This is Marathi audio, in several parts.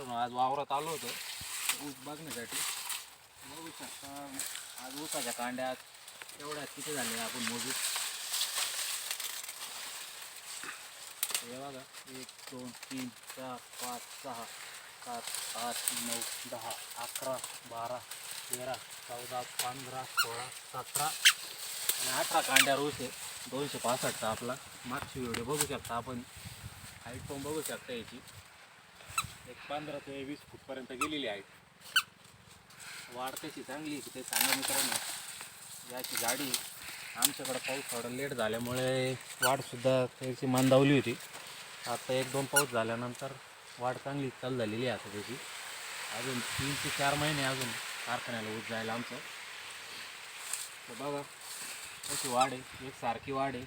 आज वावरात आलो होतो. ऊस बघण्यासाठी. बघू शकता आज ऊसाच्या कांड्यात एवढ्या किती झाले आपण मोजू हे बघा एक दोन तीन चार पाच सहा सात आठ नऊ दहा अकरा बारा तेरा चौदा पंधरा सोळा सतरा आणि अठरा कांड्यावर ऊस आहे. दोनशे पासष्टचा आपला. मागची व्हिडिओ बघू शकता आपण. हाईट पण बघू शकता याची. एक पंधरा ते वीस फूटपर्यंत गेलेली आहे वाढ तशी चांगली की ते सांगा मित्रांनो याची गाडी आमच्याकडं पाऊस थोडा लेट झाल्यामुळे वाढसुद्धा त्याची मंदावली होती. आता एक दोन पाऊस झाल्यानंतर वाढ चांगली चालू झालेली आहे आता त्याची. अजून तीन ते चार महिने अजून कारखान्याला ऊस जायला आमचं. तर बघा कशी वाढ आहे. एक सारखी वाढ आहे.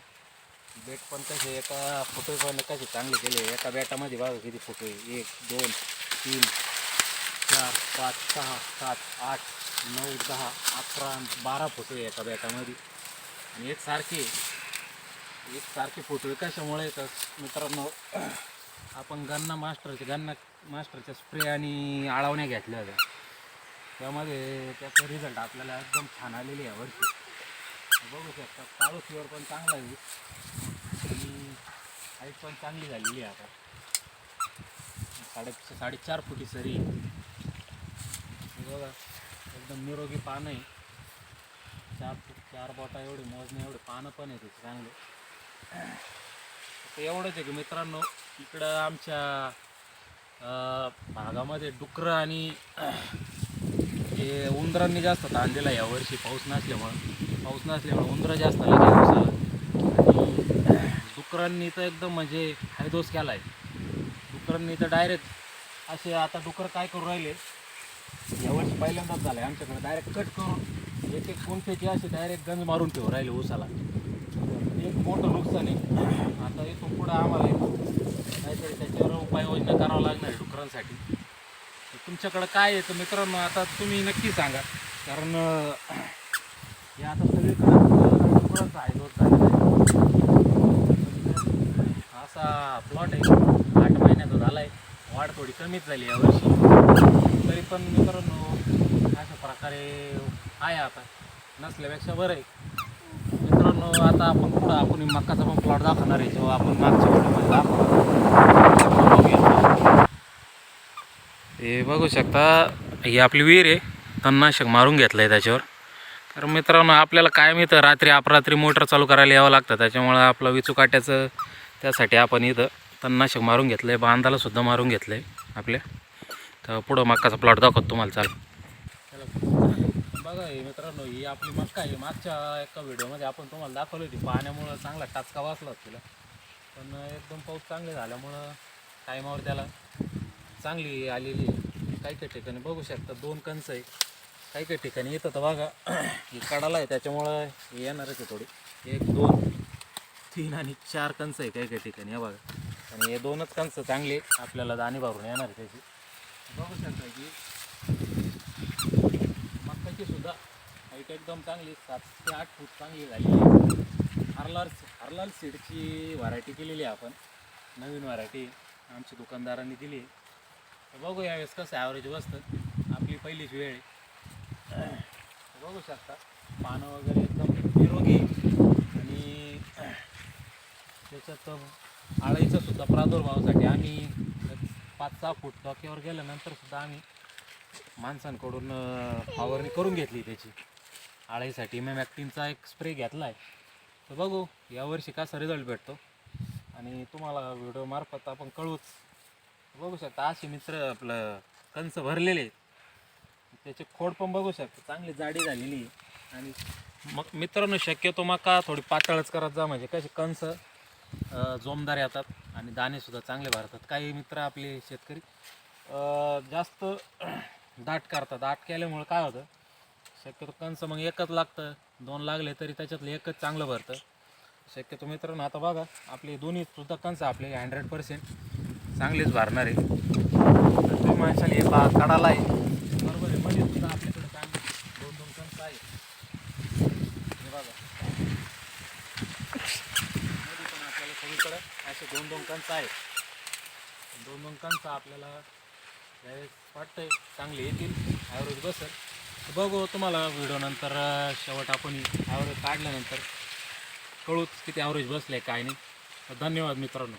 बेट पण कसे एका फोटो पण कसे चांगले केले एका बॅटामध्ये बघा किती फोटो आहे. एक दोन तीन चार पाच सहा सात आठ नऊ दहा अकरा बारा फोटो आहे एका बॅटामध्ये. आणि एक सारखे एक सारखे फोटो आहे. कशामुळे तर मित्रांनो आपण गन्ना मास्टरचे गन्ना मास्टरच्या स्प्रे आणि आळवण्या घेतल्या होत्या. त्यामध्ये त्याचा रिझल्ट आपल्याला एकदम छान आलेली आहे वर्षी बघू शकता काळू फ्युअर पण चांगला आहे. आणि हाईट पण चांगली झालेली आहे आता. साडे साडेचार फुटी सरी आहे. बघा एकदम निरोगी पानं आहे. चार चार बोटा एवढे मोजणे एवढे पानं पण आहे त्याचे चांगले. एवढंच आहे की मित्रांनो इकडं आमच्या भागामध्ये डुकरं आणि हे उंदरांनी जास्त ताणलेला यावर्षी पाऊस नसल्यामुळं. पाऊस नसल्यामुळे उंदरं जास्त आले त्या दिवसाला. आणि डुकरांनी तर एकदम म्हणजे हायदोस केला आहे डुकरांनी तर डायरेक्ट असे आता डुकर काय करू राहिले? यावर्षी पहिल्यांदाच झालं आहे आमच्याकडे. डायरेक्ट कट करून एक एक गुंठ्याची असे डायरेक्ट गंज मारून ठेवू राहिले ऊसाला. एक मोठं नुकसान आहे. आता इथून पुढं आम्हाला काहीतरी त्याच्यावर उपाययोजना करावं लागणार आहे डुकरांसाठी. तुमच्याकडं काय आहे? तर मित्रांनो आता तुम्ही नक्की सांगा. कारण हे आता सगळीकडं आहे असा प्लॉट आहे. आठ महिन्याचा झाला आहे वाढ थोडी कमीच झाली यावर्षी तरी पण मित्रांनो अशा प्रकारे आहे आता. नसल्यापेक्षा बरं आहे. मित्रांनो आता आपण पुढं आपण मक्काचा पण प्लॉट दाखवणार आहे. जेव्हा आपण मागच्या वेळेमध्ये दाखवणार हे बघू शकता ही आपली विहीर आहे. तणनाशक मारून घेतलं आहे त्याच्यावर. तर मित्रांनो आपल्याला काय मिळतं रात्री अपरात्री मोटर चालू करायला यावं लागतं. त्याच्यामुळं आपलं विचू काट्याचं त्यासाठी आपण इथं तणनाशक मारून घेतलं आहे बांधाला सुद्धा मारून घेतलं आहे आपल्या. तर पुढं मक्काचा प्लॉट दाखवतो तुम्हाला. चाल बघा हे मित्रांनो ही आपली मक्का आहे. मागच्या एका व्हिडिओमध्ये आपण तुम्हाला दाखवली होती पाण्यामुळं चांगला टाचका वाचला तिला. पण एकदम पाऊस चांगले झाल्यामुळं टायमावर त्याला चांगली आलेली आहे. काही काही ठिकाणी बघू शकता दोन कंच आहे. काही काही ठिकाणी येतं तर बघा. ही कडाला आहे त्याच्यामुळं हे येणारच आहे थोडी. एक दोन तीन आणि चार कंच आहे काही काही ठिकाणी हे बघा. आणि हे दोनच कंच चांगले आपल्याला दाणे भरून येणार आहे त्याची. बघू शकता की मक्काची सुद्धा हाईट एकदम चांगली सात ते आठ फूट चांगली झाली आहे. हरलाल हरलाल सीडची व्हरायटी केलेली आहे आपण. नवीन व्हरायटी आमच्या दुकानदारांनी दिली आहे. बघू यावेळेस कसं ॲव्हरेज बसतं आपली पहिलीच वेळ आहे. बघू शकता. पानं वगैरे एकदम निरोगी आणि त्याच्यात आळीचा सुद्धा प्रादुर्भावासाठी आम्ही एक पाच सहा फूट डोक्यावर गेल्यानंतर सुद्धा आम्ही माणसांकडून फवारणी करून घेतली त्याची. आळीसाठी मी मॅक्टिनचा एक स्प्रे घेतला आहे तर बघू यावर्षी कसा रिझल्ट भेटतो. आणि तुम्हाला व्हिडिओ मार्फत आपण कळूच बघू शकता. असे मित्र आपलं कंच भरलेले आहेत. त्याचे खोड पण बघू शकतो. चांगली जाडी झालेली आहे. आणि मग मित्रांनो शक्यतो मका थोडी पातळच करत जा म्हणजे कसे कंस जोमदार येतात आणि दाणेसुद्धा चांगले भरतात. काही मित्र आपले शेतकरी जास्त दाट करतात. दाट केल्यामुळं काय होतं शक्यतो कंस मग एकच लागतं. दोन लागले तरी त्याच्यातलं एकच चांगलं भरतं. शक्यतो मित्रांनो आता बघा आपले दोन्ही सुद्धा कंस आपले हंड्रेड पर्सेंट चांगलेच भरणार आहे. तुम्ही माणसाला हे पा काढायला आहे बरोबर आहे मध्ये सुद्धा आपल्याकडे चांगले दोन दोन कंस आहे हे बघा मध्ये पण आपल्याला असे दोन दोन कंच आहेत. दोन दोन कंच आपल्याला यावेळेस वाटतंय चांगले येतील. ॲव्हरेज बसेल. बघू तुम्हाला व्हिडिओ नंतर शेवट आपण ॲव्हरेज काढल्यानंतर कळूच किती ॲव्हरेज बसले काय नाही. धन्यवाद मित्रांनो.